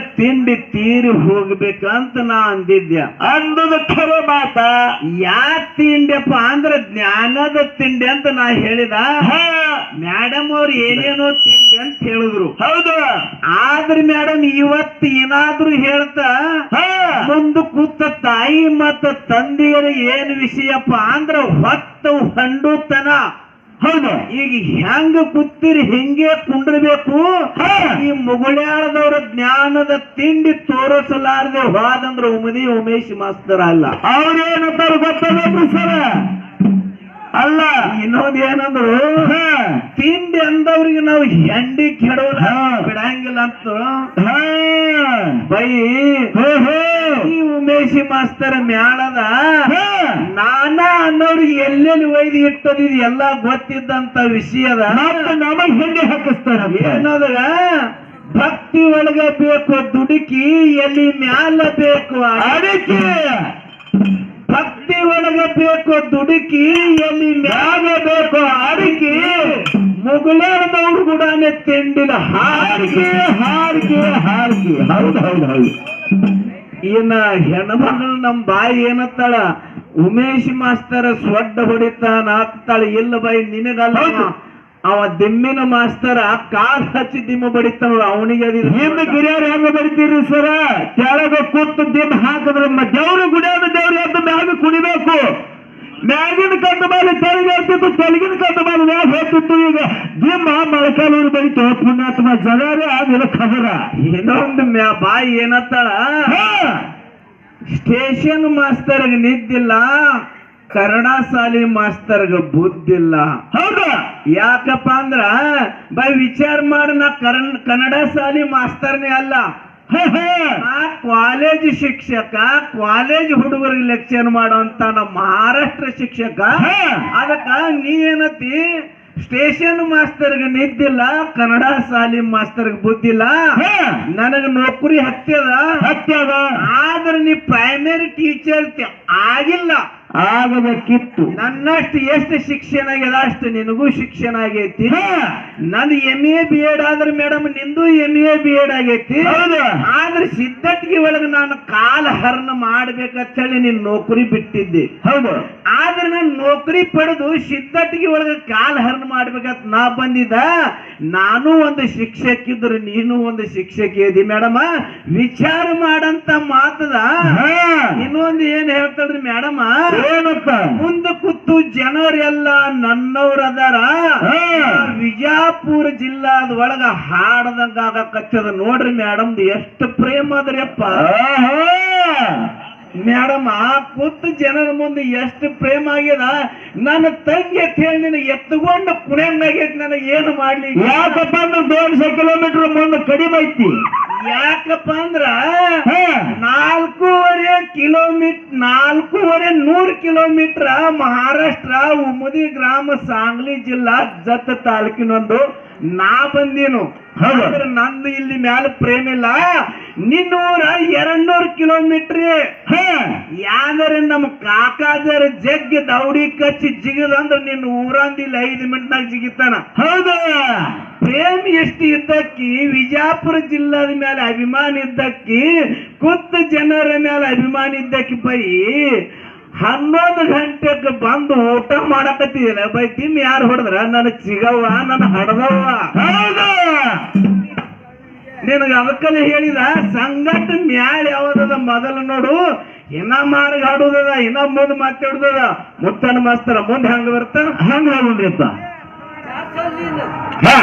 ತಿಂಡಿ ತೀರಿ ಹೋಗ್ಬೇಕಂತ ನಾ ಅಂದಿದ್ದೆ. ಅಂದದ ಖರೆ ಮಾತ. ಯಾ ತಿಂಡಿಯಪ್ಪ ಅಂದ್ರ ಜ್ಞಾನದ ತಿಂಡಿ ಅಂತ ನಾ ಹೇಳಿದ. ಹಾ, ಮೇಡಮ್ ಅವ್ರು ಏನೇನೋ ತಿಂಡಿ ಅಂತ ಹೇಳಿದ್ರು. ಹೌದು. ಆದ್ರೆ ಮೇಡಮ್ ಇವತ್ತು ಏನಾದ್ರೂ ಹೇಳ್ತಾ. ಹಾ, ಮುಂದೆ ಕೂತ ತಾಯಿ ಮತ್ತ ತಂದೆಯರ ಏನ್ ವಿಷಯಪ್ಪ ಅಂದ್ರ ಹೊತ್ತು ಹಂಡುತನ. ಹೌದು. ಈಗ ಹೆಂಗ ಕುತ್ತಿರಿ ಹೆಂಗೆ ಕುಂಡ್ರಬೇಕು? ಈ ಮುಗುಳ್ಯಾಳದವ್ರ ಜ್ಞಾನದ ತಿಂಡಿ ತೋರಿಸಲಾರದೆ ಹೋದಂದ್ರ ಉಮದಿ ಉಮೇಶ್ ಮಾಸ್ತರ ಅಲ್ಲ. ಅವ್ರೇನಂತಾರ ಗೊತ್ತಬೇಕು ಸರ? ಅಲ್ಲ. ಇನ್ನೊಂದ್ ಏನಂದ್ರು ಹಾ, ತಿಂಡಿ ಅಂದವ್ರಿಗೆ ನಾವು ಹೆಂಡಿ ಕೆಡವಲ್ಲ ಹಾ. ಬಿಡಂಗಿಲ್ಲ ಅಂತ. ಬೈ. ಹೋ, ಹೋ. ಉಮೇಶಿ ಮಾಸ್ತರ ಮ್ಯಾಳದ ನಾನಾ ನಾನ ಅನ್ನೋರಿಗೆ ಎಲ್ಲೆಲ್ಲಿ ಒಯ್ದು ಇಟ್ಟದಿದ್ ಎಲ್ಲ ಗೊತ್ತಿದ್ದಂತ ವಿಷಯದ ನಮಗ್ ಹಿಂದೆ ಹಾಕಿಸ್ತಾರ ಏನದ್ರ ಭಕ್ತಿ ಒಳಗ ಬೇಕು ದುಡುಕಿ ಎಲ್ಲಿ ಮ್ಯಾಲ ಬೇಕು ಅಡಿಕೆ. ಭಕ್ತಿ ಒಳಗ ಬೇಕು ದುಡುಕಿ ಎಲ್ಲಿ ಮ್ಯಾಲ ಬೇಕು? ಅಡಿಕೆ. ಮುಗಲಾರದವ್ರು ಕೂಡ ತಿಂಡಿಲ್ಲ ಹಾರಿಗೆ ಹಾರಿಕೆ ಹಾರಿಕೆ ಹಾರಿಕೆ. ಹೌದು ಹೌದು ಹೌದು. ಇನ್ನ ಹೆಣ್ಮಗಳು ನಮ್ ಬಾಯಿ ಏನತ್ತಾಳ? ಉಮೇಶ್ ಮಾಸ್ತರ ಸ್ವಡ್ಡ ಹೊಡಿತಾನ ಆಗ್ತಾಳ. ಇಲ್ಲ ಬಾಯಿ ನಿನಗಲ್ಲ. ಅವ ದಿಮ್ಮಿನ ಮಾಸ್ತರ ಕಾಲ್ ಹಚ್ಚಿ ದಿಮ್ಮ ಬಡಿತಾನ ಅವನಿಗೆ ಅದಿಲ್ಲ ನಿಮ್ಮ ಗಿರಿಯರ್ ಹೆಂಗ ಬಡಿತೀರಿ ಸರ? ಕೆಳಗ ಕೂತು ದಿಮ್ಮ ಹಾಕಿದ್ರೆ ದೇವ್ರು ಗುಡಿಯಾದ ದೇವ್ರು ಎದ್ದು ಮ್ಯಾಗ ಕುಣಿಬೇಕು. ಮ್ಯಾಗಿನ ಕಂದ ಮೇಲೆ ಚಳಿಗೆ ಇರ್ತಿತ್ತು ಚಳಿಗಿನ ಕಂದ ಮೇಲೆ ಯಾವ ಹೋಗ್ತಿತ್ತು ಈಗ. ದಿಮ್ಮ ಮೊಳಕಾಲೂರು ಬೈತು ಪುಣ್ಯಾತ್ಮ ಜಗಾರೇ ಆಗಿಲ್ಲ ಖಬರ. ಇನ್ನೊಂದು ಮ್ಯಾ ಬಾಯಿ ಏನತ್ತಾಳ? ಸ್ಟೇಷನ್ ಮಾಸ್ತರ್ಗೆ ನಿದ್ದಿಲ್ಲ ಕನ್ನಡ ಶಾಲಿ ಮಾಸ್ತರ್ಗ ಬುದ್ಧಿಲ್ಲ ಹೌದಾ? ಯಾಕಪ್ಪ ಅಂದ್ರ ಬೈ ವಿಚಾರ ಮಾಡಿ ನಾ ಕನ್ನಡ ಶಾಲಿ ಮಾಸ್ತರ್ನೇ ಅಲ್ಲ. ಹಾ. ಕಾಲೇಜ್ ಶಿಕ್ಷಕ ಕಾಲೇಜ್ ಹುಡುಗರಿಗೆ ಲೆಕ್ಚರ್ ಮಾಡುವಂತ ನಮ್ಮ ಮಹಾರಾಷ್ಟ್ರ ಶಿಕ್ಷಕ. ಅದಕ್ಕ ನೀ ಏನತಿ ಸ್ಟೇಷನ್ ಮಾಸ್ತರ್ಗೆ ನಿದ್ದಿಲ್ಲ ಕನ್ನಡ ಶಾಲಿ ಮಾಸ್ತರ್ಗೆ ಬುದ್ಧಿಲ್ಲ. ನನಗ ನೌಕರಿ ಹತ್ಯದ ಹತ್ಯದ ಆದ್ರೆ ನೀ ಪ್ರೈಮರಿ ಟೀಚರ್ ಆಗಿಲ್ಲ ಆಗಬೇಕಿತ್ತು. ನನ್ನಷ್ಟು ಎಷ್ಟು ಶಿಕ್ಷಣ ಆಗ್ಯದ ಅಷ್ಟು ನಿನಗೂ ಶಿಕ್ಷಣ ಆಗೈತಿ. ನನ್ನ ನಂದು ಎಂ ಎ ಬಿ ಎಡ್ ಆದ್ರೆ ಮೇಡಮ್ ನಿಂದು ಎಂ ಎ ಬಿ ಎಡ್ ಆಗೈತಿ. ಹೌದು. ಆದ್ರೆ ಸಿದ್ಧಟ್ಟಿಗೆ ಒಳಗೆ ನಾನು ಕಾಲ ಹರಣ ಮಾಡ್ಬೇಕಂತ ಹೇಳಿ ನೀನ್ ನೌಕರಿ ಬಿಟ್ಟಿದ್ದೆ. ಹೌದು. ಆದ್ರೆ ನಾನು ನೌಕರಿ ಪಡೆದು ಸಿದ್ಧಟ್ಟಿಗೆ ಒಳಗೆ ಕಾಲ ಹರಣ ಮಾಡ್ಬೇಕಂತ ನಾ ಬಂದಿದ್ದ. ನಾನು ಒಂದು ಶಿಕ್ಷಕಿದ್ರು ನೀನು ಒಂದು ಶಿಕ್ಷಕಿ ಇದಿ ಮೇಡಮ್ ವಿಚಾರ ಮಾಡಂತ ಮಾತದ. ಇನ್ನೊಂದು ಏನ್ ಹೇಳ್ತಾಳ್ರಿ ಮೇಡಮ್? ಏನಪ್ಪ ಮುಂದ ಕೂತು ಜನರೆಲ್ಲ ನನ್ನವ್ರ ಅದಾರ ವಿಜಾಪುರ ಜಿಲ್ಲಾದ ಒಳಗ ಹಾಡದಂಗ ಆಗಕತ್ತದ ನೋಡ್ರಿ ಮೇಡಮ್ ಎಷ್ಟು ಪ್ರೇಮ ಅದ್ರಿಯಪ್ಪ. ಮೇಡಮ್ ಆ ಕೂತು ಜನರ ಮುಂದೆ ಎಷ್ಟು ಪ್ರೇಮ ಆಗ್ಯದ? ನನ್ನ ತಂಗಿ ಅಂತ ಹೇಳಿ ನಿನಗೆ ಎತ್ತುಕೊಂಡು ಕುಣಿಯಂಗಾಗೈತಿ ನನಗೆ ಏನು ಮಾಡ್ಲಿ? ಯಾಕಪ್ಪ ಅಂದ್ರೆ ದೋನ್ಸೆ ಕಿಲೋಮೀಟರ್ ಮುಂದೆ ಕಡಿಮೆ ಐತಿ. ಯಾಕಪ್ಪ ಅಂದ್ರ. ನಾಲ್ಕೂವರೆ ಕಿಲೋಮೀಟರ್ ನಾಲ್ಕೂವರೆ ನೂರು ಕಿಲೋಮೀಟರ್ ಮಹಾರಾಷ್ಟ್ರ ಉಮದಿ ಗ್ರಾಮ ಸಾಂಗ್ಲಿ ಜಿಲ್ಲಾ ಜತ್ ತಾಲೂಕಿನೊಂದು ನಾ ಬಂದೀನು. ನಂದು ಇಲ್ಲಿ ಮ್ಯಾಲ ಪ್ರೇಮ ಇಲ್ಲ. ನಿನ್ನೂರ ಎರಡ್ನೂರು ಕಿಲೋಮೀಟರ್. ಹಾ. ನಮ್ ನಮ್ಮ ಕಾಕಾದರ ಜಗ್ಗಿ ದೌಡಿ ಕಚ್ಚಿ ಜಿಗದಂದ್ರ ನಿನ್ನ ಊರಂದಿಲ್ಲ ಐದು ಮಿನಿಟ್ನಾಗ ಜಿಗಿತಾನ. ಹೌದು? ಪ್ರೇಮ್ ಎಷ್ಟು ಇದ್ದಕ್ಕಿ ವಿಜಾಪುರ ಜಿಲ್ಲಾದ ಮೇಲೆ ಅಭಿಮಾನ ಇದ್ದಕ್ಕಿ ಕುತ್ತ ಜನರ ಮೇಲೆ ಅಭಿಮಾನ ಇದ್ದಕ್ಕಿ ಬೈ ಹನ್ನೊಂದು ಗಂಟೆಗೆ ಬಂದು ಊಟ ಮಾಡಕತ್ತಿದಿಲ್ಲ ಬೈ ತಿಮ್ ಯಾರು ಹೊಡೆದ್ರ? ನನ್ನ ಚಿಗವ್ವ ನನ್ನ ಹಡದವ್ವ. ನಿನಗ ಅದಕ್ಕಲ್ಲಿ ಹೇಳಿದ ಸಂಗಟ ಮ್ಯಾಳ ಯಾವ್ದದ ಮೊದಲು ನೋಡು ಇನ್ನ ಮಾರ್ಗ ಆಡುದದ ಇನ್ನ ಮುಂದೆ ಮಾತಾಡುದದ ಮುತ್ತನ ಮಾಸ್ತರ ಮುಂದೆ ಹಂಗ ಬರ್ತ? ಹಂಗ ಆಗುದ್ರಿಪ್ಪ ಹಾ.